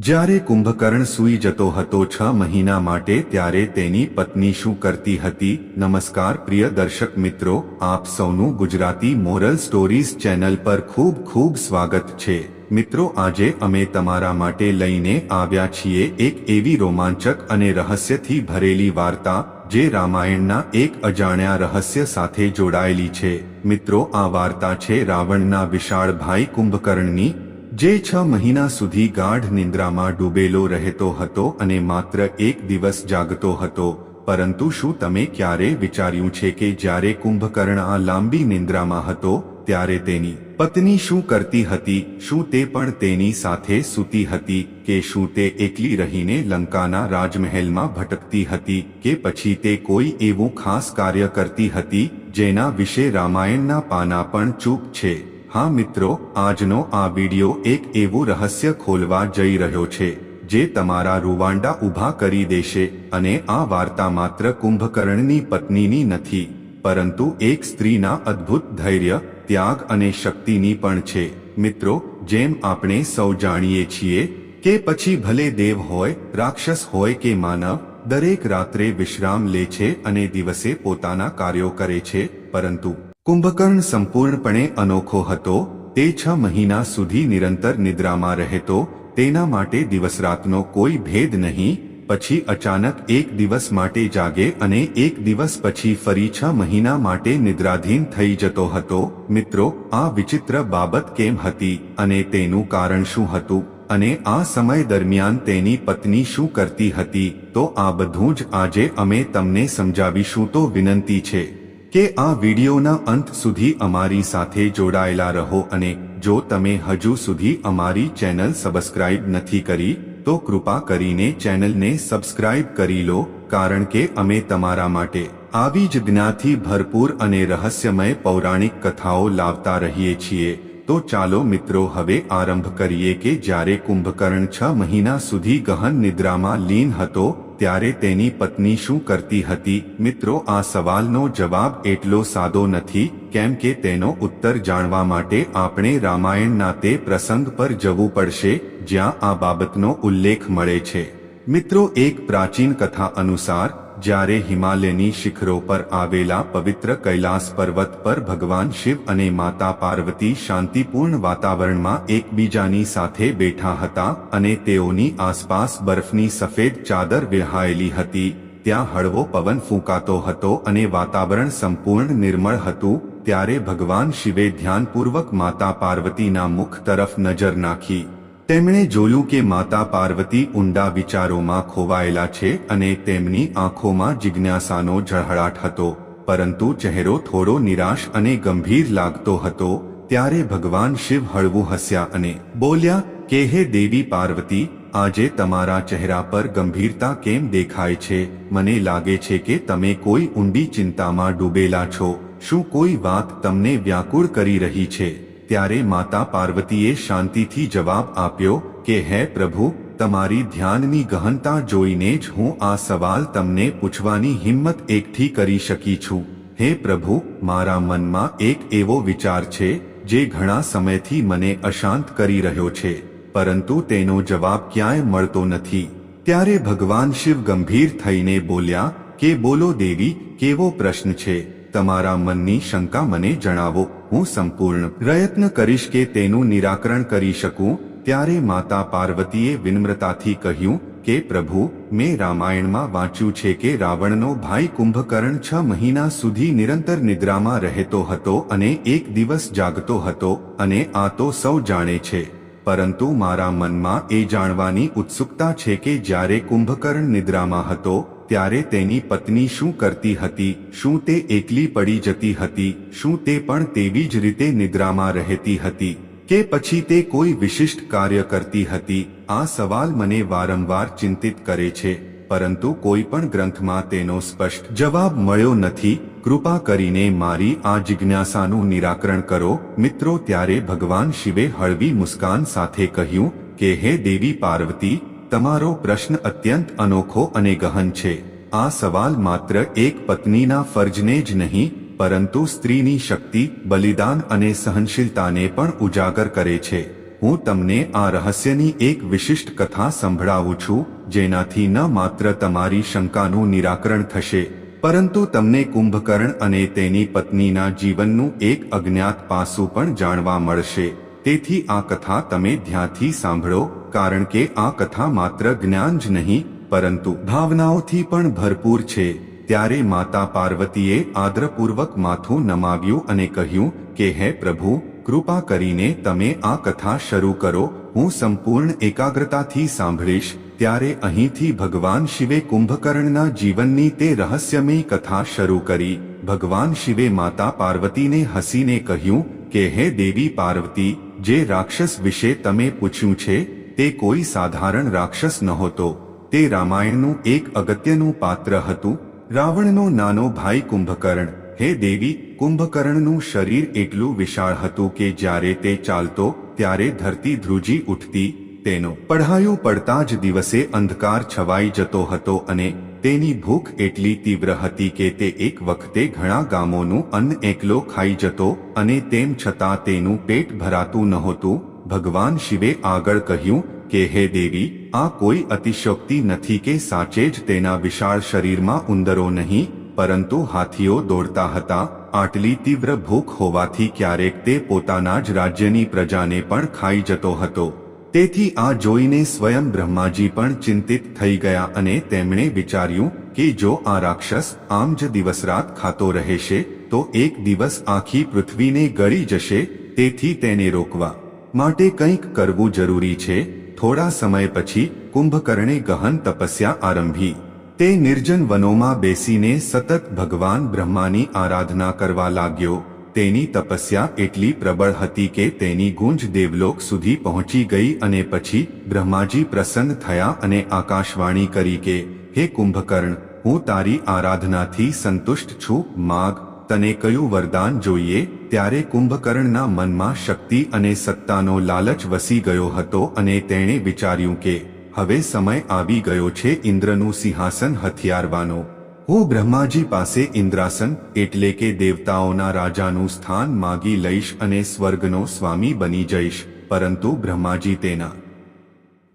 જ્યારે કુંભકર્ણ સૂઈ જતો હતો છ મહિના માટે ત્યારે તેની પત્ની શું કરતી હતી? નમસ્કાર પ્રિય દર્શક મિત્રો, આપ સૌનું ગુજરાતી મોરલ સ્ટોરીઝ ચેનલ પર ખૂબ ખૂબ સ્વાગત છે. મિત્રો, આજે અમે તમારા માટે લઈને આવ્યા છીએ એક એવી રોમાંચક અને રહસ્યથી ભરેલી વાર્તા, જે રામાયણના એક અજાણ્યા રહસ્ય સાથે જોડાયેલી છે. મિત્રો, આ વાર્તા છે રાવણના વિશાળ ભાઈ કુંભકર્ણની જે છ મહિના સુધી ગાઢ નિંદ્રામાં ડૂબેલો રહેતો હતો અને માત્ર એક દિવસ જાગતો હતો, પરંતુ શું તમે ક્યારે વિચાર્યું છે કે જ્યારે કુંભકર્ણ આ લાંબી નિંદ્રામાં હતો, ત્યારે તેની પત્ની શું કરતી હતી, શું તે પણ તેની સાથે સૂતી હતી, કે શું તે એકલી રહીને લંકાના રાજમહેલમાં ભટકતી હતી, કે પછી તે કોઈ એવું ખાસ કાર્ય કરતી હતી, જેના વિશે રામાયણના પાના પણ ચૂપ છે? હા મિત્રો, આજનો આ વિડિયો એક એવું રહસ્ય ખોલવા જઈ રહ્યો છે, જે તમારા રૂવાંડા ઊભા કરી દેશે અને આ વાર્તા માત્ર કુંભકર્ણની પત્નીની નથી, પરંતુ એક સ્ત્રીના અદ્ભુત ધૈર્ય, ત્યાગ અને શક્તિની પણ છે. મિત્રો, જેમ આપણે સૌ જાણીએ છીએ કે પછી ભલે દેવ હોય, રાક્ષસ હોય કે માનવ, દરેક રાત્રે વિશ્રામ લે છે અને દિવસે પોતાના કાર્યો કરે છે, પરંતુ કુંભકર્ણ સંપૂર્ણપણે અનોખો હતો, તે છ મહિના સુધી નિરંતર નિદ્રામાં રહેતો, તેના માટે દિવસ રાતનો કોઈ ભેદ નહીં, પછી અચાનક એક દિવસ માટે જાગે અને એક દિવસ પછી ફરી છ મહિના માટે નિદ્રાધીન થઈ જતો હતો. મિત્રો, આ વિચિત્ર બાબત કેમ હતી અને તેનું કારણ શું હતું અને આ સમય દરમિયાન તેની પત્ની શું કરતી હતી, તો આ બધું જ આજે અમે તમને સમજાવીશું તો વિનંતી છે. કે આ વિડિયોના અંત સુધી અમારી સાથે જોડાયેલા રહો અને જો તમે હજુ સુધી અમારી ચેનલ સબસ્ક્રાઇબ નથી કરી, તો કૃપા કરીને ચેનલને સબસ્ક્રાઇબ કરી લો, કારણ કે અમે તમારા માટે આવી જ જ્ઞાથી ભરપૂર અને રહસ્યમય પૌરાણિક કથાઓ લાવતા રહીએ છીએ. તો ચાલો મિત્રો હવે આરંભ કરીએ કે જ્યારે કુંભકર્ણ છ મહિના સુધી ગહન નિદ્રામાં લીન હતો ત્યારે તેની પત્ની શું કરતી હતી? મિત્રો, આ સવાલનો જવાબ એટલો સાદો નથી, કેમ કે તેનો ઉત્તર જાણવા માટે આપણે રામાયણના તે પ્રસંગ પર જવું પડશે, જ્યાં આ બાબતનો ઉલ્લેખ મળે છે. મિત્રો, એક પ્રાચીન કથા અનુસાર જ્યારે હિમાલયની શિખરો પર આવેલા પવિત્ર કૈલાસ પર્વત પર ભગવાન શિવ અને માતા પાર્વતી શાંતિપૂર્ણ વાતાવરણમાં એકબીજાની સાથે બેઠા હતા અને તેઓની આસપાસ બરફની સફેદ ચાદર વિહાયેલી હતી. ત્યાં હળવો પવન ફૂંકાતો હતો અને વાતાવરણ સંપૂર્ણ નિર્મળ હતું. ત્યારે ભગવાન શિવે ધ્યાનપૂર્વક માતા પાર્વતીના મુખ તરફ નજર નાખી. તેમણે જોયું કે માતા પાર્વતી ઊંડા વિચારોમાં ખોવાયેલા છે અને તેમની આંખોમાં જિજ્ઞાસાનો ઝળહળાટ હતો, પરંતુ ચહેરો થોડો નિરાશ અને ગંભીર લાગતો હતો, ત્યારે ભગવાન શિવ હળવું હસ્યા અને બોલ્યા, કે હે દેવી પાર્વતી, આજે તમારા ચહેરા પર ગંભીરતા કેમ દેખાય છે? મને લાગે છે કે તમે કોઈ ઊંડી ચિંતામાં ડૂબેલા છો. શું કોઈ વાત તમને વ્યાકુળ કરી રહી છે? ત્યારે માતા પાર્વતીએ શાંતિથી જવાબ આપ્યો કે, હે પ્રભુ, તમારી ધ્યાનની ગહનતા જોઈને જ હું આ સવાલ તમને પૂછવાની હિંમત એકઠી કરી શકી છું. હે પ્રભુ, મારા મનમાં એક એવો વિચાર છે, જે ઘણા સમયથી મને અશાંત કરી રહ્યો છે, પરંતુ તેનો જવાબ ક્યાંય મળતો નથી. ત્યારે ભગવાન શિવ ગંભીર થઈને બોલ્યા, કે બોલો દેવી, કેવો પ્રશ્ન છે? તમારા મનની શંકા મને જણાવો. હું સંપૂર્ણ પ્રયત્ન કરીશ કે તેનું નિરાકરણ કરી શકું, ત્યારે માતા પાર્વતીએ વિનમ્રતાથી કહ્યું, કે પ્રભુ, મેં રામાયણમાં વાંચ્યું છે કે રાવણનો ભાઈ કુંભકર્ણ છ મહિના સુધી નિરંતર નિદ્રામાં રહેતો હતો અને એક દિવસ જાગતો હતો અને આ તો સૌ જાણે છે. પરંતુ મારા મનમાં એ જાણવાની ઉત્સુકતા છે કે જ્યારે કુંભકર્ણ નિદ્રામાં હતો ત્યારે તેની પત્ની શું કરતી હતી, શું તે એકલી પડી જતી હતી, શું તે પણ તેવી જ રીતે નિદ્રામાં રહેતી હતી, કે પછી તે કોઈ વિશિષ્ટ કાર્ય કરતી હતી, આ સવાલ મને વારંવાર ચિંતિત કરે છે, પરંતુ કોઈ પણ ગ્રંથમાં તેનો સ્પષ્ટ જવાબ મળ્યો નથી, કૃપા કરીને મારી આ જિજ્ઞાસાનું નિરાકરણ કરો, મિત્રો ત્યારે ભગવાન શિવે હળવી મુસ્કાન સાથે કહ્યું, કે હે દેવી પાર્વતી તમારો પ્રશ્ન અત્યંત અનોખો અને ગહન છે. આ સવાલ માત્ર એક પત્નીના ફરજને જ નહીં, પરંતુ સ્ત્રીની શક્તિ, બલિદાન અને સહનશીલતાને પણ ઉજાગર કરે છે. હું તમને આ રહસ્યની એક વિશિષ્ટ કથા સંભળાવું છું, જેનાથી ન માત્ર તમારી શંકાનું નિરાકરણ થશે, પરંતુ તમને કુંભકર્ણ અને તેની પત્નીના જીવનનું એક અજ્ઞાત પાસું પણ જાણવા મળશે. તેથી આ કથા તમે ધ્યાનથી સાંભળો. કારણ કે આ કથા માત્ર જ્ઞાન જ નહીં, પરંતુ ભાવનાઓથી પણ ભરપૂર છે. ત્યારે માતા પાર્વતીએ આદરપૂર્વક માથું નમાવ્યું અને કહ્યું કે, હે પ્રભુ, કૃપા કરીને તમે આ કથા શરૂ કરો. હું સંપૂર્ણ એકાગ્રતાથી સાંભળીશ. ત્યારે અહીંથી ભગવાન શિવે કુંભકર્ણના જીવનની તે રહસ્યમય કથા શરૂ કરી. ભગવાન શિવે માતા પાર્વતીને હસીને કહ્યું કે, હે દેવી પાર્વતી, જે રાક્ષસ વિશે તમે પૂછ્યું છે તે કોઈ સાધારણ રાક્ષસ નહોતો. તે રામાયણનું એક અગત્યનું પાત્ર હતું. રાવણનો નાનો ભાઈ કુંભકર્ણ. હે દેવી, કુંભકર્ણનું શરીર એટલું વિશાળ હતું કે જ્યારે તે ચાલતો, ત્યારે ધરતી ધ્રુજી ઉઠતી, તેનો પઢાયું પડતા જ દિવસે અંધકાર છવાઈ જતો હતો અને તેની ભૂખ એટલી તીવ્ર હતી કે તે એક વખતે ઘણા ગામોનું અન્ન એકલો ખાઈ જતો અને તેમ છતાં તેનું પેટ ભરાતું નહોતું. ભગવાન શિવે આગળ કહ્યું કે, હે દેવી, આ કોઈ અતિશયોક્તિ નથી કે સાચે જ તેના વિશાળ શરીરમાં ઉંદરો નહીં, પરંતુ હાથીઓ દોડતા હતા, આટલી તીવ્ર ભૂખ હોવાથી ક્યારેક તે પોતાના જ રાજ્યની પ્રજાને પણ ખાઈ જતો હતો. તેથી આ જોઈને સ્વયં બ્રહ્માજી પણ ચિંતિત થઈ ગયા અને તેમણે વિચાર્યું કે, જો આ રાક્ષસ આમ જ દિવસ રાત ખાતો રહેશે, તો એક દિવસ આખી પૃથ્વીને ગળી જશે, તેથી તેને રોકવા માટે કંઈક કરવું જરૂરી છે. થોડા સમય પછી કુંભકર્ણે ગહન તપસ્યા આરંભી. તે નિર્જન વનોમાં બેસીને સતત ભગવાન બ્રહ્માની આરાધના કરવા લાગ્યો. તેની તપસ્યા એટલી પ્રબળ હતી કે તેની ગુંજ દેવલોક સુધી પહોંચી ગઈ અને પછી બ્રહ્માજી પ્રસન્ન થયા અને આકાશવાણી કરી કે, હે કુંભકર્ણ, હું તારી આરાધનાથી સંતુષ્ટ છું. માગ તને કયું વરદાન જોઈએ? ત્યારે કુંભકર્ણના મનમાં શક્તિ અને સત્તાનો લાલચ વસી ગયો હતો અને તેણે વિચાર્યું કે, હવે સમય આવી ગયો છે ઇન્દ્રનું સિંહાસન હથિયારવાનો. હું બ્રહ્માજી પાસે ઇન્દ્રાસન, એટલે કે દેવતાઓના રાજાનું સ્થાન માગી લઈશ અને સ્વર્ગનો સ્વામી બની જઈશ, પરંતુ બ્રહ્માજી તેના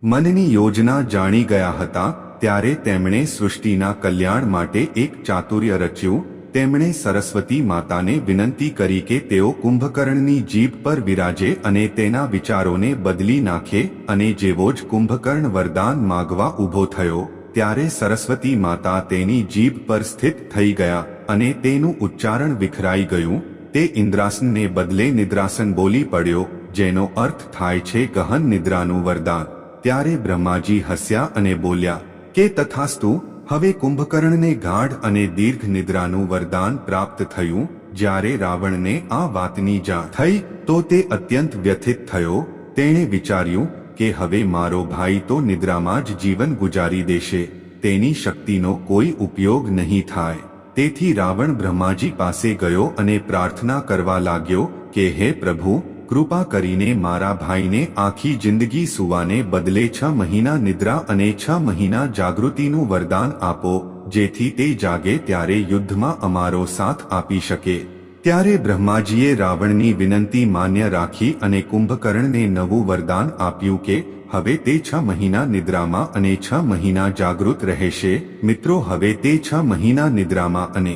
મનની યોજના જાણી ગયા હતા, ત્યારે તેમણે સૃષ્ટિના કલ્યાણ માટે એક ચાતુર્ય રચ્યું તેમણે સરસ્વતી માતાને વિનંતી કરી કે તેઓ કુંભકર્ણની જીભ પર વિરાજે અને તેના વિચારોને બદલી નાખે અને જેવો જ કુંભકર્ણ વરદાન માગવા ઊભો થયો, ત્યારે સરસ્વતી માતા તેની જીભ પર સ્થિત થઈ ગયા અને તેનું ઉચ્ચારણ વિખરાઈ ગયું. તે ઇન્દ્રાસનને બદલે નિદ્રાસન બોલી પડ્યો, જેનો અર્થ થાય છે ગહન નિદ્રાનું વરદાન. ત્યારે બ્રહ્માજી હસ્યા અને બોલ્યા, કે તથાસ્તુ હવે કુંભકર્ણને ગાઢ અને દીર્ઘ નિદ્રાનું વરદાન પ્રાપ્ત થયું, જ્યારે રાવણને આ વાતની જાણ થઈ, તો તે અત્યંત વ્યથિત થયો. તેણે વિચાર્યું કે હવે મારો ભાઈ તો નિદ્રામાં જ જીવન ગુજારી દેશે, તેની શક્તિનો કોઈ ઉપયોગ નહીં થાય. તેથી રાવણ બ્રહ્માજી પાસે ગયો અને પ્રાર્થના કરવા લાગ્યો કે, હે પ્રભુ કૃપા કરીને મારા ભાઈને આખી જિંદગી સુવાને બદલે છ મહિના નિદ્રા અને છ મહિના જાગૃતિનું વરદાન આપો, જેથી તે જાગે ત્યારે યુદ્ધમાં અમારો સાથ આપી શકે. ત્યારે બ્રહ્માજીએ રાવણની વિનંતી માન્ય રાખી અને કુંભકર્ણને નવું વરદાન આપ્યું કે, હવે તે છ મહિના નિદ્રામાં અને છ મહિના જાગૃત રહેશે. મિત્રો, હવે તે છ મહિના નિદ્રામાં અને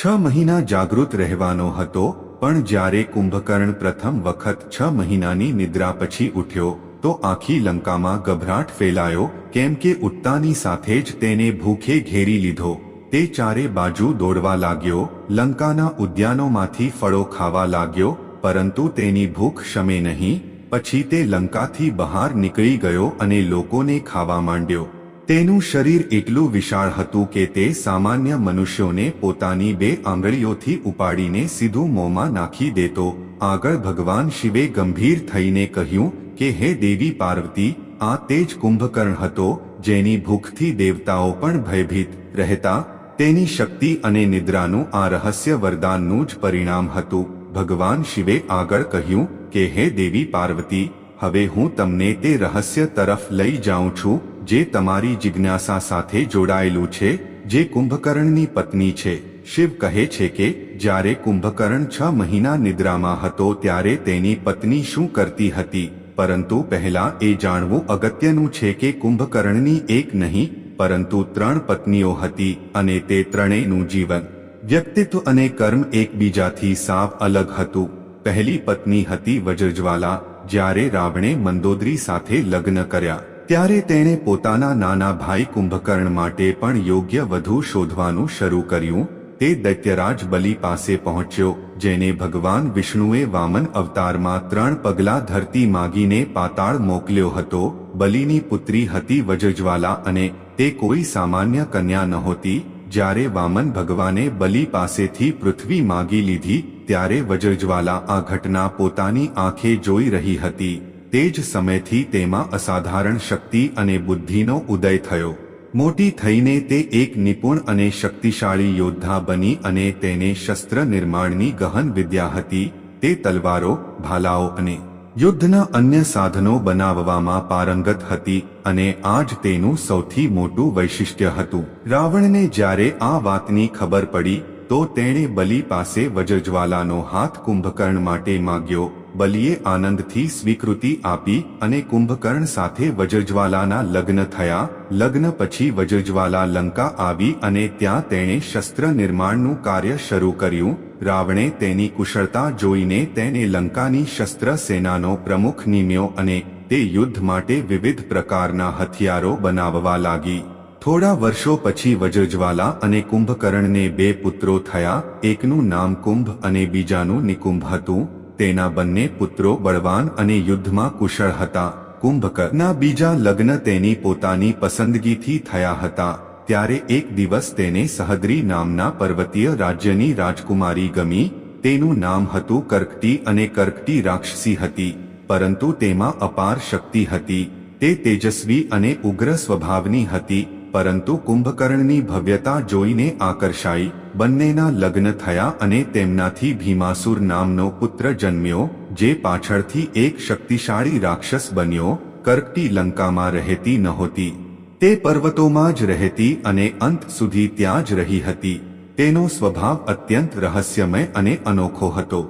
છ મહિના જાગૃત રહેવાનો હતો. પણ જ્યારે કુંભકર્ણ પ્રથમ વખત છ મહિનાની નિદ્રા પછી ઉઠ્યો, તો આખી લંકામાં ગભરાટ ફેલાયો, કેમ કે ઉઠતાની સાથે જ તેને ભૂખે ઘેરી લીધો. તે ચારે બાજુ દોડવા લાગ્યો, લંકાના ઉદ્યાનોમાંથી ફળો ખાવા લાગ્યો, પરંતુ તેની ભૂખ શમે નહીં, પછી તે લંકાથી બહાર નીકળી ગયો અને લોકોને ખાવા માંડ્યો. તેનું શરીર એટલું વિશાળ હતું કે તે સામાન્ય મનુષ્યોને પોતાની બે આંગળીઓથી ઉપાડીને સીધું મોંમાં નાખી દેતો. આગળ ભગવાન શિવે ગંભીર થઈને કહ્યું કે, હે દેવી પાર્વતી, આ તે જ કુંભકર્ણ હતો જેની ભૂખથી દેવતાઓ પણ ભયભીત રહેતા. તેની શક્તિ અને નિદ્રાનું આ રહસ્ય વરદાનનું જ પરિણામ હતું. ભગવાન શિવે આગળ કહ્યું કે, હે દેવી પાર્વતી, હવે હું તમને તે રહસ્ય તરફ લઈ જાઉં છું. જે તમારી જિજ્ઞાસા સાથે જોડાયેલું છે, જે કુંભકર્ણની પત્ની છે. શિવ કહે છે કે, જ્યારે કુંભકર્ણ છ મહિના નિદ્રામાં હતો ત્યારે તેની પત્ની શું કરતી હતી? પરંતુ પહેલા એ જાણવું અગત્યનું છે કે કુંભકર્ણની એક નહીં, પરંતુ ત્રણ પત્નીઓ હતી અને તે ત્રણેયનું જીવન, વ્યક્તિત્વ અને કર્મ એકબીજાથી સાવ અલગ હતું. પહેલી પત્ની હતી વજ્રજ્વાલા, જ્યારે રાવણે મંદોદરી સાથે લગ્ન કર્યા. ત્યારે તેણે પોતાના નાના ભાઈ કુંભકર્ણ માટે પણ યોગ્ય વધુ શોધવાનું શરૂ કર્યું. તે દૈત્યરાજ બલિ પાસે પહોંચ્યો, જેને ભગવાન વિષ્ણુએ વામન અવતારમાં ત્રણ પગલા ધરતી માગીને પાતાળ મોકલ્યો હતો. બલિની પુત્રી હતી વજજવાલા અને તે કોઈ સામાન્ય કન્યા નહોતી. જ્યારે વામન ભગવાને બલિ પાસેથી પૃથ્વી માગી લીધી, ત્યારે વજ્રજ્વાલા આ ઘટના પોતાની આંખે જોઈ રહી હતી. તે જ સમયથી તેમાં અસાધારણ શક્તિ અને બુદ્ધિનો ઉદય થયો. મોટી થઈને તે એક નિપુણ અને શક્તિશાળી યોદ્ધા બની અને તેને શસ્ત્ર નિર્માણની ગહન વિદ્યા હતી, તે તલવારો, ભાલાઓ અને યુદ્ધના અન્ય સાધનો બનાવવામાં પારંગત હતી અને આ જ તેનું સૌથી મોટું વૈશિષ્ટ્ય હતું. રાવણને જ્યારે આ વાતની ખબર પડી, તો તેણે બલિ પાસે વજ્રજ્વાલાનો હાથ કુંભકર્ણ માટે માગ્યો બલિએ આનંદથી સ્વીકૃતિ આપી અને કુંભકર્ણ સાથે વજ્રજ્વાલાના લગ્ન થયા. લગ્ન પછી વજ્રજ્વાલા લંકા આવી અને ત્યાં તેણે શસ્ત્ર નિર્માણનું કાર્ય શરૂ કર્યું. રાવણે તેની કુશળતા જોઈને તેને લંકાની શસ્ત્ર સેનાનો પ્રમુખ નિમ્યો અને તે યુદ્ધ માટે વિવિધ પ્રકારના હથિયારો બનાવવા લાગી. થોડા વર્ષો પછી વજ્રજ્વાલા અને કુંભકર્ણને બે પુત્રો થયા. એકનું નામ કુંભ અને બીજાનું નિકુંભ હતું. તેના બંને પુત્રો બળવાન અને યુદ્ધમાં કુશળ હતા. કુંભકરના બીજા લગ્ન તેની પોતાની પસંદગીથી થયા હતા. ત્યારે એક દિવસ તેને સહદ્રી નામના પર્વતીય રાજ્યની રાજકુમારી ગમી. તેનું નામ હતું કર્કટી અને કર્કટી રાક્ષસી હતી. પરંતુ તેમાં અપાર શક્તિ હતી. તે તેજસ્વી અને ઉગ્ર સ્વભાવની હતી. પરંતુ કુંભકર્ણની ભવ્યતા જોઈને આકર્ષાઈ. બંનેના લગ્ન થયા અને તેમનાથી ભીમાસુર નામનો પુત્ર જન્મ્યો, જે પાછળથી એક શક્તિશાળી રાક્ષસ બન્યો, કર્કટી લંકામાં રહેતી નહોતી. તે પર્વતોમાં જ રહેતી અને અંત સુધી ત્યાં જ રહી હતી. તેનો સ્વભાવ અત્યંત રહસ્યમય અને અનોખો હતો.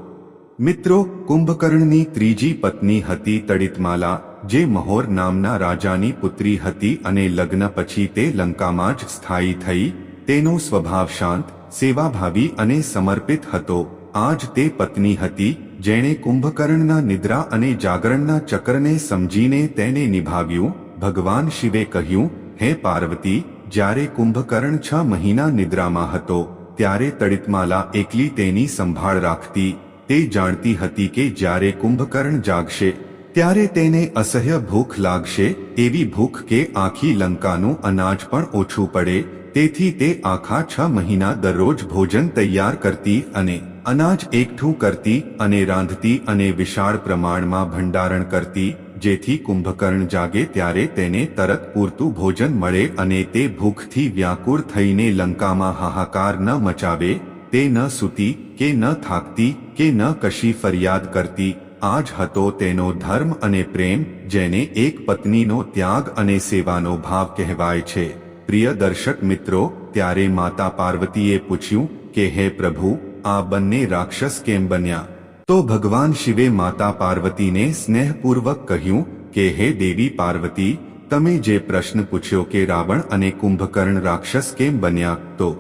મિત્રો, કુંભકર્ણની ત્રીજી પત્ની હતી તડિતમાલા. જે મહોર નામના રાજાની પુત્રી હતી અને લગ્ન પછી તે લંકામાં જ સ્થાયી થઈ, તેનો સ્વભાવ શાંત, સેવાભાવી અને સમર્પિત હતો. આ જ તે પત્ની હતી, જેણે કુંભકર્ણના નિદ્રા અને જાગરણના ચક્રને સમજીને તેને નિભાવ્યું. ભગવાન શિવે કહ્યું, હે પાર્વતી, જ્યારે કુંભકર્ણ છ મહિના નિદ્રામાં હતો, ત્યારે તડિતમાલા એકલી તેની સંભાળ રાખતી. તે જાણતી હતી કે જ્યારે કુંભકર્ણ જાગશે ત્યારે તેને અસહ્ય ભૂખ લાગશે, એવી ભૂખ કે આખી લંકાનું અનાજ પણ ઓછું પડે, તેથી તે આખા છ મહિના દરરોજ ભોજન તૈયાર કરતી અને અનાજ એકઠું કરતી અને રાંધતી અને વિશાળ પ્રમાણમાં ભંડારણ કરતી, જેથી કુંભકર્ણ જાગે ત્યારે તેને તરત પૂરતું ભોજન મળે અને તે ભૂખથી વ્યાકુળ થઈને લંકામાં હાહાકાર ન મચાવે, તે ન સૂતી કે ન થાકતી કે ન કશી ફરિયાદ કરતી આ જ હતો તેનો ધર્મ અને પ્રેમ જેને એક પત્નીનો ત્યાગ અને સેવાનો ભાવ કહેવાય છે. પ્રિય દર્શક મિત્રો, ત્યારે માતા પાર્વતીએ પૂછ્યું કે, હે પ્રભુ, આ બંને રાક્ષસ કેમ બન્યા? તો ભગવાન શિવે માતા પાર્વતીને સ્નેહપૂર્વક કહ્યું કે, હે દેવી પાર્વતી, તમે જે પ્રશ્ન પૂછ્યો કે, રાવણ અને કુંભકર્ણ રાક્ષસ કેમ બન્યા? તો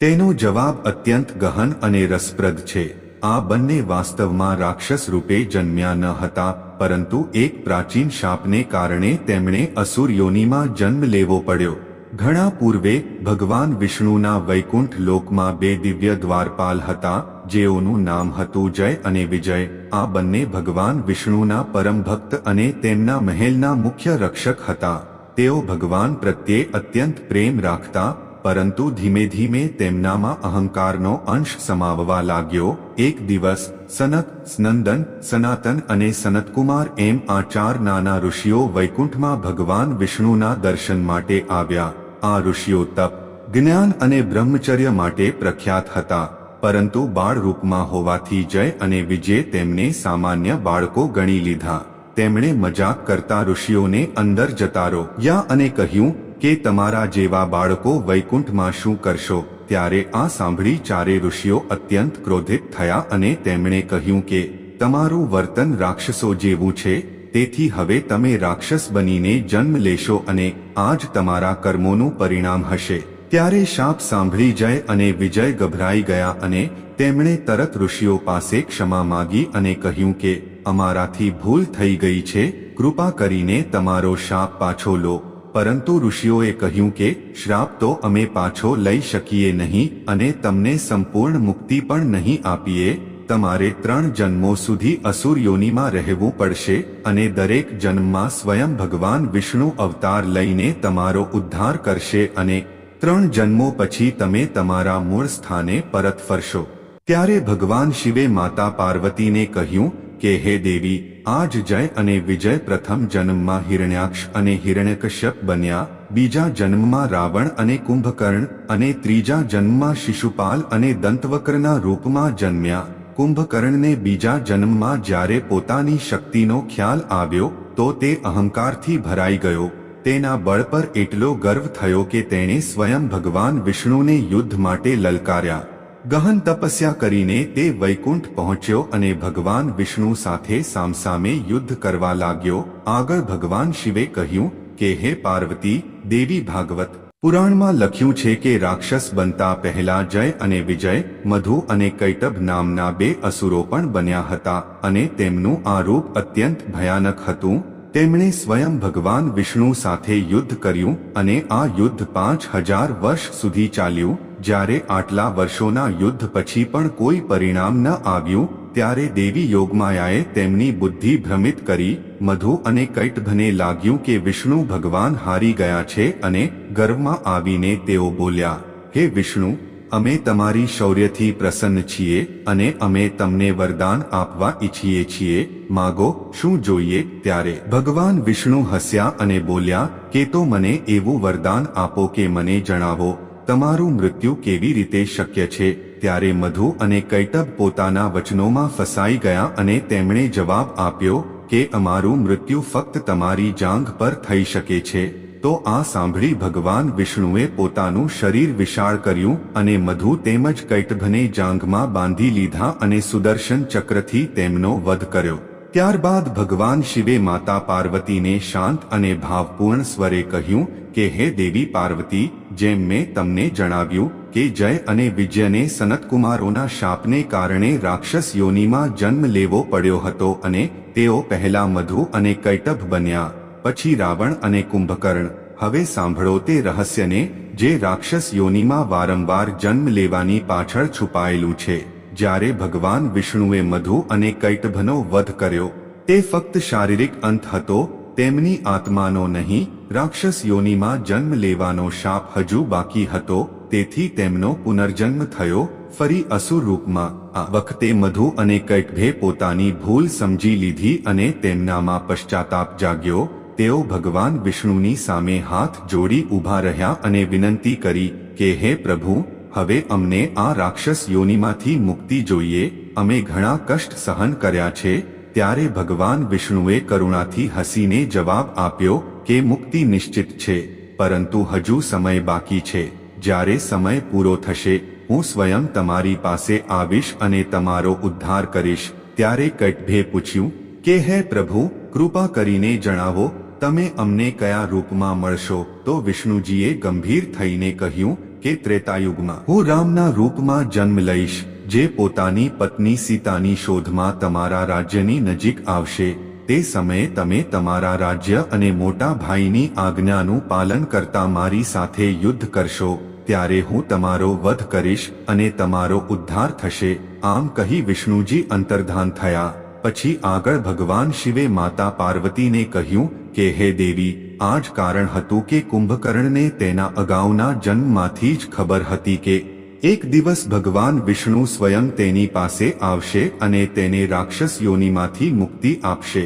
તેનો જવાબ અત્યંત ગહન અને રસપ્રદ છે. આ બંને વાસ્તવમાં રાક્ષસ રૂપે જન્મ્યા ન હતા, પરંતુ એક પ્રાચીન શાપને કારણે તેમણે અસુર યોનિમાં જન્મ લેવો પડ્યો. ઘણા પૂર્વે, ભગવાન વિષ્ણુના વૈકુંઠ લોકમાં બે દિવ્ય દ્વારપાલ હતા, જેઓનું નામ હતું જય અને વિજય. આ બંને ભગવાન વિષ્ણુના પરમ ભક્ત અને તેમના મહેલના મુખ્ય રક્ષક હતા. તેઓ ભગવાન પ્રત્યે અત્યંત પ્રેમ રાખતા પરંતુ ધીમે ધીમે તેમનામાં અહંકારનો અંશ સમાવવા લાગ્યો. એક દિવસ સનક સ્નંદન, સનાતન અને સનતકુમાર એમ આ ચાર નાના ઋષિઓ વૈકુંઠમાં ભગવાન વિષ્ણુના દર્શન માટે આવ્યા. આ ઋષિઓ તપ, જ્ઞાન અને બ્રહ્મચર્ય માટે પ્રખ્યાત હતા. પરંતુ બાળ રૂપમાં હોવાથી જય અને વિજય તેમને સામાન્ય બાળકો ગણી લીધા. તેમણે મજાક કરતા ઋષિઓને અંદર જતા રોક્યા અને કહ્યું કે તમારા જેવા બાળકો વૈકુંઠમાં શું કરશો? ત્યારે આ સાંભળી ચારે ઋષિઓ અત્યંત ક્રોધિત થયા અને તેમણે કહ્યું કે, તમારું વર્તન રાક્ષસો જેવું છે, તેથી હવે તમે રાક્ષસ બનીને જન્મ લેશો અને આ જ તમારા કર્મોનું પરિણામ હશે. ત્યારે શાપ સાંભળી જય અને વિજય ગભરાઈ ગયા અને તેમણે તરત ઋષિઓ પાસે ક્ષમા માગી અને કહ્યું કે, અમારાથી ભૂલ થઈ ગઈ છે, કૃપા કરીને તમારો શાપ પાછો લો. પરંતુ ઋષિઓએ કહ્યું કે, શ્રાપ તો અમે પાછો લઈ શકીએ નહીં અને તમને સંપૂર્ણ મુક્તિ પણ નહીં આપીએ, તમારે ત્રણ જન્મો સુધી અસુર યોનિમાં રહેવું પડશે અને દરેક જન્મમાં સ્વયં ભગવાન વિષ્ણુ અવતાર લઈને તમારો ઉદ્ધાર કરશે અને ત્રણ જન્મો પછી તમે તમારા મૂળ સ્થાને પરત ફરશો. ત્યારે ભગવાન શિવે માતા પાર્વતીને કહ્યું કે હે દેવી, આજ જય અને વિજય પ્રથમ જન્મમાં હિરણ્યાક્ષ અને હિરણ્યકશ્યપ બન્યા, બીજા જન્મમાં રાવણ અને કુંભકર્ણ અને ત્રીજા જન્મમાં શિશુપાલ અને દંતવક્રના રૂપમાં જન્મ્યા. કુંભકર્ણને બીજા જન્મમાં જ્યારે પોતાની શક્તિનો ખ્યાલ આવ્યો, તો તે અહંકારથી ભરાઈ ગયો. તેના બળ પર એટલો ગર્વ થયો કે તેણે સ્વયં ભગવાન વિષ્ણુને યુદ્ધ માટે લલકાર્યા. ગહન તપસ્યા કરીને તે વૈકુંઠ પહોંચ્યો અને ભગવાન વિષ્ણુ સાથે સામસામે યુદ્ધ કરવા લાગ્યો. આગળ ભગવાન શિવે કહ્યું કે, હે પાર્વતી, દેવી ભાગવત, પુરાણમાં લખ્યું છે કે રાક્ષસ બનતા પહેલા જય અને વિજય, મધુ અને કૈટભ નામના બે અસુરો પણ બન્યા હતા અને તેમનું આ રૂપ અત્યંત ભયાનક હતું. તેમણે સ્વયં ભગવાન વિષ્ણુ સાથે યુદ્ધ કર્યું અને આ યુદ્ધ પાંચ હજાર વર્ષ સુધી ચાલ્યું. જ્યારે આટલા વર્ષોના યુદ્ધ પછી પણ કોઈ પરિણામ ન આવ્યું, ત્યારે દેવી યોગમાયાએ તેમની બુદ્ધિ ભ્રમિત કરી, મધુ અને કૈટભને લાગ્યું કે વિષ્ણુ ભગવાન હારી ગયા છે અને ગર્વમાં આવીને તેઓ બોલ્યા, હે વિષ્ણુ, અમે તમારી શૌર્યથી પ્રસન્ન છીએ અને અમે તમને વરદાન આપવા ઈચ્છીએ છીએ. માગો, શું જોઈએ? ત્યારે ભગવાન વિષ્ણુ હસ્યા અને બોલ્યા, કે તો મને એવું વરદાન આપો કે મને જણાવો. તમારું મૃત્યુ કેવી રીતે શક્ય છે? ત્યારે મધુ અને કૈટબ પોતાના વચનોમાં ફસાઈ ગયા અને તેમણે જવાબ આપ્યો કે અમારું મૃત્યુ ફક્ત તમારી જાંઘ પર થઈ શકે છે. તો આ સાંભળી ભગવાન વિષ્ણુએ પોતાનું શરીર વિશાળ કર્યું અને મધુ તેમજ કૈટભને જાંઘમાં બાંધી લીધા અને સુદર્શન ચક્રથી તેમનો વધ કર્યો. ત્યારબાદ ભગવાન શિવે માતા પાર્વતીને શાંત અને ભાવપૂર્ણ સ્વરે કહ્યું કે, હે દેવી પાર્વતી, જેમ મેં તમને જણાવ્યું કે જય અને વિજયને સનતકુમારોના શાપને કારણે રાક્ષસ યોનિમાં જન્મ લેવો પડ્યો હતો અને તેઓ પહેલા મધુ અને કૈટભ બન્યા, પછી રાવણ અને કુંભકર્ણ. હવે સાંભળો તે રહસ્યને, જે રાક્ષસ યોનિમાં વારંવાર જન્મ લેવાની પાછળ છુપાયેલું છે. જ્યારે ભગવાન વિષ્ણુએ મધુ અને કૈટભનો વધ કર્યો, તે ફક્ત શારીરિક અંત હતો, તેમની આત્માનો નહીં, રાક્ષસ યોનિમાં જન્મ લેવાનો શાપ હજુ બાકી હતો, તેથી તેમનો પુનર્જન્મ થયો, ફરી અસુર રૂપમાં. આ વખતે મધુ અને કૈટભે પોતાની ભૂલ સમજી લીધી અને તેમનામાં પશ્ચાતાપ જાગ્યો, તેઓ ભગવાન વિષ્ણુની સામે હાથ જોડી ઊભા રહ્યા અને વિનંતી કરી કે, હે પ્રભુ હવે અમને આ રાક્ષસ યોનિમાંથી મુક્તિ જોઈએ, અમે ઘણા કષ્ટ સહન કર્યા છે, ત્યારે ભગવાન વિષ્ણુએ કરુણાથી હસીને જવાબ આપ્યો કે મુક્તિ નિશ્ચિત છે, પરંતુ હજુ સમય બાકી છે, જ્યારે સમય પૂરો થશે, હું સ્વયં તમારી પાસે આવીશ અને તમારો ઉદ્ધાર કરીશ, ત્યારે કટભે પૂછ્યું, કે હે પ્રભુ, કૃપા કરીને જણાવો, તમે અમને કયા રૂપમાં મળશો, તો વિષ્ણુજીએ ગંભીર થઈને કહ્યું કે ત્રેતાયુગમાં હું રામના રૂપમાં જન્મ લઈશ, જે પોતાની પત્ની સીતાની શોધમાં તમારા રાજ્યની નજીક આવશે. તે સમયે તમે તમારા રાજ્ય અને મોટા ભાઈની આજ્ઞાનું પાલન કરતા મારી સાથે યુદ્ધ કરશો. ત્યારે હું તમારો વધ કરીશ અને તમારો ઉદ્ધાર થશે. આમ કહી વિષ્ણુજી અંતર્ધાન થયા. પછી આગળ ભગવાન શિવે માતા પાર્વતીને કહ્યું કે, હે દેવી આ જ કારણ હતું કે કુંભકર્ણને તેના અગાઉના જન્મમાંથી જ ખબર હતી કે એક દિવસ ભગવાન વિષ્ણુ સ્વયં તેની પાસે આવશે અને તેને રાક્ષસ યોનિમાંથી મુક્તિ આપશે.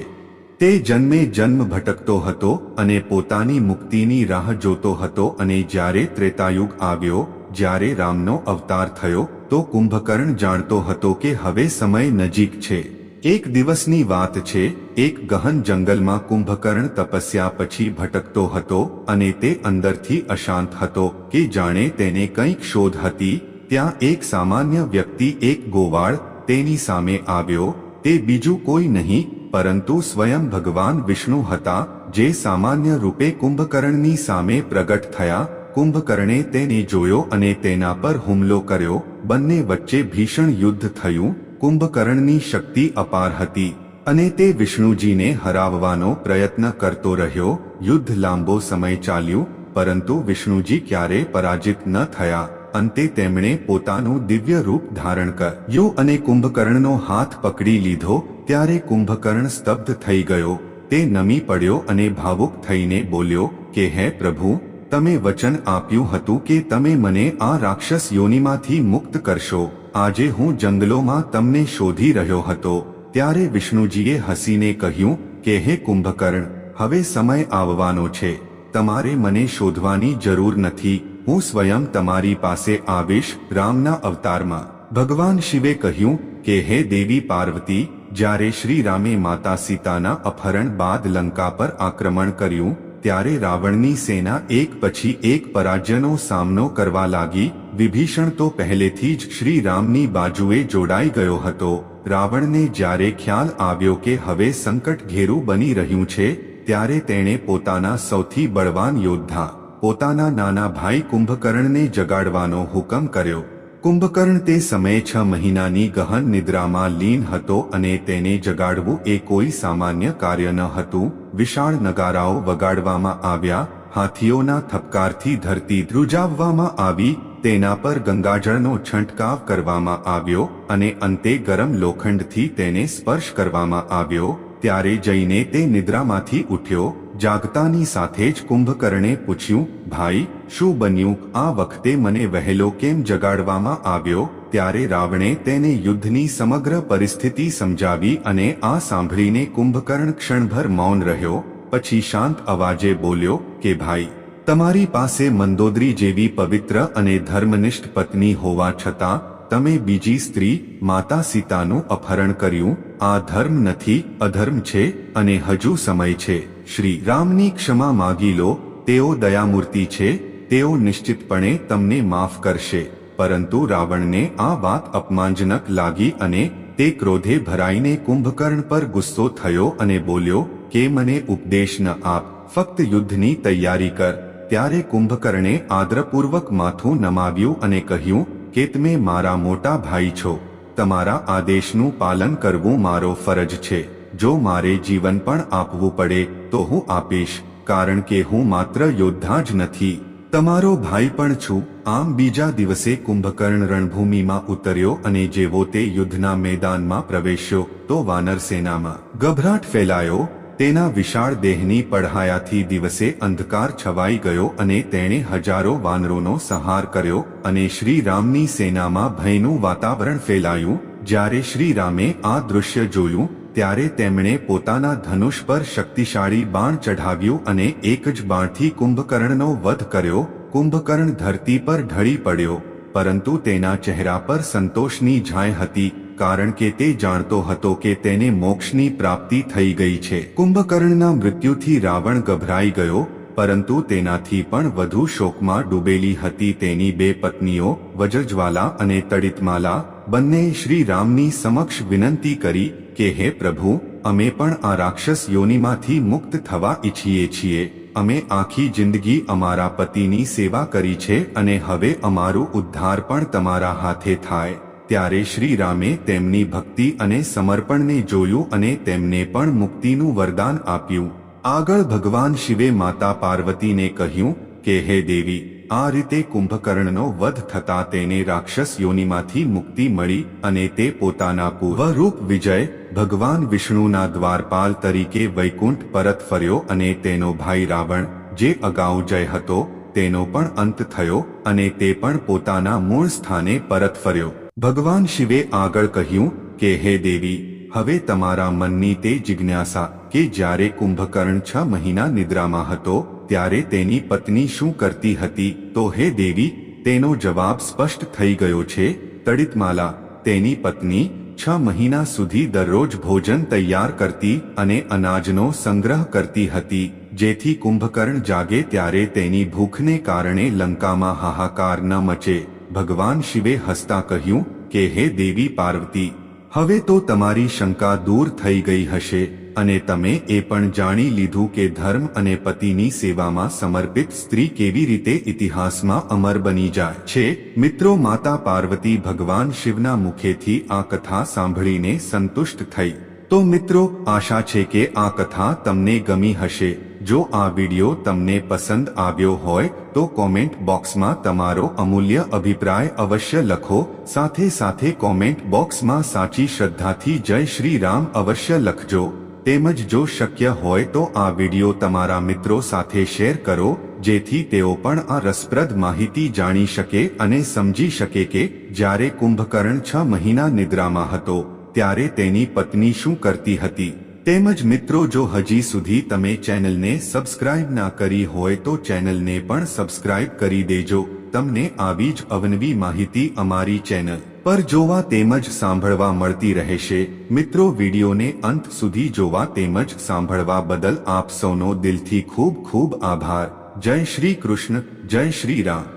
તે જન્મે જન્મ ભટકતો હતો અને પોતાની મુક્તિની રાહ જોતો હતો અને જ્યારે ત્રેતાયુગ આવ્યો, જ્યારે રામનો અવતાર થયો, તો કુંભકર્ણ જાણતો હતો કે હવે સમય નજીક છે. એક દિવસની વાત છે, એક ગહન જંગલમાં કુંભકર્ણ તપસ્યા પછી ભટકતો હતો અને તે અંદરથી અશાંત હતો કે જાણે તેને કંઈક શોધ હતી, ત્યાં એક સામાન્ય વ્યક્તિ, એક ગોવાળ, તેની સામે આવ્યો, તે બીજું કોઈ નહીં, પરંતુ સ્વયં ભગવાન વિષ્ણુ હતા, જે સામાન્ય રૂપે કુંભકર્ણની સામે પ્રગટ થયા, કુંભકર્ણે તેને જોયો અને તેના પર હુમલો કર્યો, બંને વચ્ચે ભીષણ યુદ્ધ થયું કુંભકર્ણની શક્તિ અપાર હતી અને તે વિષ્ણુજીને હરાવવાનો પ્રયત્ન કરતો રહ્યો. યુદ્ધ લાંબો સમય ચાલ્યું, પરંતુ વિષ્ણુજી ક્યારે પરાજિત ન થયા. અંતે તેમણે પોતાનું દિવ્ય રૂપ ધારણ કર્યું અને કુંભકર્ણનો હાથ પકડી લીધો, ત્યારે કુંભકર્ણ સ્તબ્ધ થઈ ગયો. તે નમી પડ્યો અને ભાવુક થઈને બોલ્યો, કે હે પ્રભુ, તમે વચન આપ્યું હતું કે તમે મને આ રાક્ષસ યોનિમાંથી મુક્ત કરશો. આજે હું જંગલોમાં તમને શોધી રહ્યો હતો, ત્યારે વિષ્ણુજીએ હસીને કહ્યું કે, હે કુંભકર્ણ, હવે સમય આવવાનો છે. તમારે મને શોધવાની જરૂર નથી. હું સ્વયં તમારી પાસે આવીશ રામના અવતારમાં. ભગવાન શિવે કહ્યું કે, હે દેવી પાર્વતી, જ્યારે શ્રી રામે માતા સીતાના અપહરણ બાદ લંકા પર આક્રમણ કર્યું ત્યારે રાવણની સેના એક પછી એક પરાજયનો સામનો કરવા લાગી, વિભીષણ તો પહેલેથી જ શ્રી રામની બાજુએ જોડાઈ ગયો હતો. રાવણને જ્યારે ખ્યાલ આવ્યો કે હવે સંકટ ઘેરું બની રહ્યું છે, ત્યારે તેણે પોતાના સૌથી બળવાન યોદ્ધા, પોતાના નાના ભાઈ કુંભકર્ણને જગાડવાનો હુકમ કર્યો. કુંભકર્ણ તે સમયે છ મહિનાની ગહન નિદ્રામાં લીન હતો અને તેને જગાડવું એ કોઈ સામાન્ય કાર્ય ન હતું. વિશાળ નગારાઓ વગાડવામાં આવ્યા, હાથીઓના થપકારથી ધરતી ધ્રુજાવવામાં આવી, તેના પર ગંગાજળનો છંટકાવ કરવામાં આવ્યો અને અંતે ગરમ લોખંડથી તેને સ્પર્શ કરવામાં આવ્યો. ત્યારે જઈને તે નિદ્રામાંથી ઉઠ્યો જાગતાની સાથે જ કુંભકર્ણે પૂછ્યું, ભાઈ, શું બન્યું? આ વખતે મને વહેલો કેમ જગાડવામાં આવ્યો? ત્યારે રાવણે તેને યુદ્ધની સમગ્ર પરિસ્થિતિ સમજાવી અને આ સાંભળીને કુંભકર્ણ ક્ષણભર મૌન રહ્યો. પછી શાંત અવાજે બોલ્યો, કે ભાઈ, તમારી પાસે મંદોદરી જેવી પવિત્ર અને ધર્મનિષ્ઠ પત્ની હોવા છતાં તમે બીજી સ્ત્રી, માતા સીતાનું અપહરણ કર્યું, આ ધર્મ નથી, અધર્મ છે, અને હજુ સમય છે. શ્રી રામની ક્ષમા માગી લો, તેઓ દયામૂર્તિ છે, તેઓ નિશ્ચિતપણે તમને માફ કરશે. પરંતુ રાવણને આ વાત અપમાનજનક લાગી અને તે ક્રોધે ભરાઈને કુંભકર્ણ પર ગુસ્સો થયો અને બોલ્યો, કે મને ઉપદેશ ન આપ, ફક્ત યુદ્ધની તૈયારી કર. ત્યારે કુંભકર્ણે આદરપૂર્વક માથું નમાવ્યું અને કહ્યું કે તમે મારા મોટા ભાઈ છો, તમારા આદેશનું પાલન કરવું મારો ફરજ છે. જો મારે જીવન પણ આપવું પડે, તો હું આપીશ, કારણ કે હું માત્ર યોદ્ધા જ નથી. તમારો ભાઈ પણ છું. આમ બીજા દિવસે કુંભકર્ણ રણભૂમિમાં ઉતર્યો અને જેવો તે યુદ્ધના મેદાનમાં પ્રવેશ્યો, તો વાનર સેનામાં ગભરાટ ફેલાયો. તેના વિશાળ દેહની પડહાયાથી દિવસે અંધકાર છવાઈ ગયો અને તેણે હજારો વાનરોનો સંહાર કર્યો અને શ્રીરામની સેનામાં ભયનું વાતાવરણ ફેલાયું. જ્યારે શ્રીરામે આ દૃશ્ય જોયું, ત્યારે તેમણે પોતાના ધનુષ પર શક્તિશાળી બાણ ચઢાવ્યું અને એક જ બાણથી કુંભકર્ણનો વધ કર્યો. કુંભકર્ણ ધરતી પર ઢળી પડ્યો, પરંતુ તેના ચહેરા પર સંતોષની ઝાંય હતી. કારણ કે તે જાણતો હતો કે તેને મોક્ષની પ્રાપ્તિ થઈ ગઈ છે. કુંભકર્ણના મૃત્યુથી રાવણ ગભરાઈ ગયો, પરંતુ તેનાથી પણ વધુ શોકમાં ડૂબેલી હતી તેની બે પત્નીઓ, વજ્રજવાલા અને તડિતમાલા. બંને શ્રી રામની સમક્ષ વિનંતી કરી કે, હે પ્રભુ, અમે પણ આ રાક્ષસ યોનિમાંથી મુક્ત થવા ઈચ્છીએ છીએ. અમે આખી જિંદગી અમારા પતિની સેવા કરી છે અને હવે અમારું ઉદ્ધાર પણ તમારા હાથે થાય. ત્યારે શ્રી રામે તેમની ભક્તિ અને સમર્પણને જોયું અને તેમને પણ મુક્તિનું વરદાન આપ્યું. આગળ ભગવાન શિવે માતા પાર્વતીને કહ્યું કે, હે દેવી, આ રીતે કુંભકર્ણનો વધ થતા તેને રાક્ષસ યોનિમાંથી મુક્તિ મળી અને તે પોતાના પૂર્વરૂપ વિજય ભગવાન વિષ્ણુના દ્વારપાલ તરીકે વૈકુંઠ પરત ફર્યો અને તેનો ભાઈ રાવણ, જે અગાઉ જય હતો, તેનો પણ અંત થયો અને તે પણ પોતાના મૂળ સ્થાને પરત ફર્યો. ભગવાન શિવે આગળ કહ્યું કે, હે દેવી, હવે તમારા મનની તે જિજ્ઞાસા કે જ્યારે કુંભકર્ણ છ મહિના નિદ્રામાં હતો, ત્યારે તેની પત્ની શું કરતી હતી? તો, હે દેવી, તેનો જવાબ સ્પષ્ટ થઈ ગયો છે, તડિતમાલા, તેની પત્ની છ મહિના સુધી દરરોજ ભોજન તૈયાર કરતી અને અનાજનો સંગ્રહ કરતી હતી, જેથી કુંભકર્ણ જાગે ત્યારે તેની ભૂખને કારણે લંકામાં હાહાકાર ન મચે. ભગવાન શિવે હસતા કહ્યું કે, હે દેવી પાર્વતી, હવે તો તમારી શંકા દૂર થઈ ગઈ હશે અને તમે એ પણ જાણી લીધું કે ધર્મ અને પતિની સેવામાં સમર્પિત સ્ત્રી કેવી રીતે ઇતિહાસમાં અમર બની જાય છે. મિત્રો, માતા પાર્વતી ભગવાન શિવના મુખેથી આ કથા સાંભળીને સંતુષ્ટ થઈ. તો મિત્રો, આશા છે કે આ કથા તમને ગમી હશે. જો આ વિડિયો તમને પસંદ આવ્યો હોય તો કોમેન્ટ બોક્સમાં તમારો અમૂલ્ય અભિપ્રાય અવશ્ય લખો, સાથે સાથે કોમેન્ટ બોક્સમાં સાચી શ્રદ્ધાથી જય શ્રી રામ અવશ્ય લખજો. તેમજ જો શક્ય હોય તો આ વિડિયો તમારા મિત્રો સાથે શેર કરો, જેથી તેઓ પણ આ રસપ્રદ માહિતી જાણી શકે અને સમજી શકે કે જ્યારે કુંભકર્ણ છ મહિના નિદ્રામાં હતો, ત્યારે તેની પત્ની શું કરતી હતી. તેમજ મિત્રો, જો હજી સુધી તમે ચેનલને સબસ્ક્રાઇબ ના કરી હોય તો ચેનલને પણ સબસ્ક્રાઇબ કરી દેજો. તમને આવી જ અવનવી માહિતી અમારી ચેનલ પર જોવા તેમજ સાંભળવા મળતી રહેશે. મિત્રો, વિડીયોને અંત સુધી જોવા તેમજ સાંભળવા બદલ આપ સૌનો દિલથી ખૂબ ખૂબ આભાર. જય શ્રી કૃષ્ણ, જય શ્રી રામ.